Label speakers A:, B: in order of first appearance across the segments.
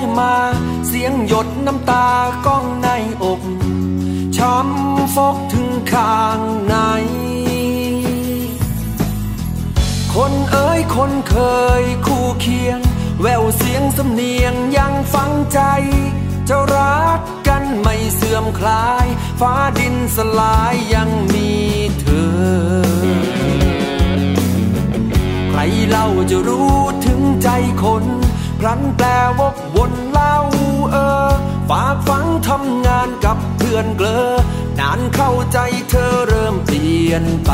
A: ยมา เสียงหยดน้ำตาก้องในอกช้ำฟกถึงข้างใน คนเอ๋ยคนเคยคู่เคียง แววเสียงสำเนียงยังฟังใจ จะรักกันไม่เสื่อมคลาย ฟ้าดินสลายยังมีเธอ ใครเล่าจะรู้ถึงใจคน พลันแปลวบวนเล่าเออ ฝากฟังทำงานกับเพื่อนเกลอนานเข้าใจเธอเริ่มเปลี่ยนไป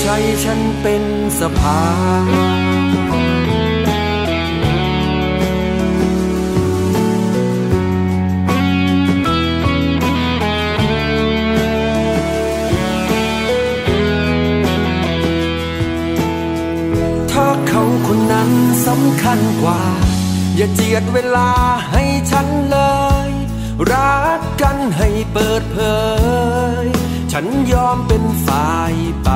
A: ใช้ฉันเป็นสะพานถ้าเขาคนนั้นสำคัญกว่า อย่าเจียดเวลาให้ฉันเลย รักกันให้เปิดเผย ฉันยอมเป็นฝ่ายไป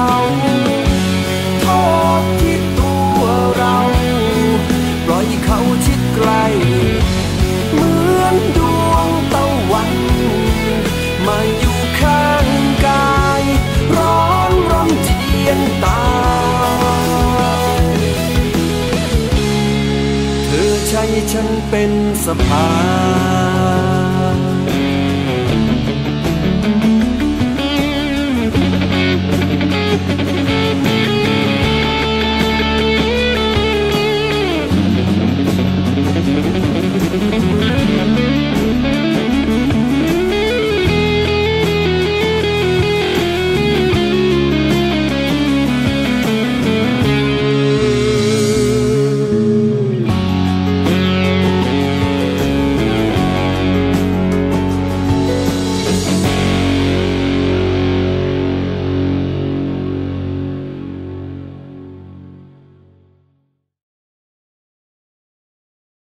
A: เขาโทษที่ตัวเรา ปล่อยเขาชิดไกล เหมือนดวงตะวัน มาอยู่ข้างกาย ร้อนรนเทียนตา เธอใช้ฉันเป็นสะพาน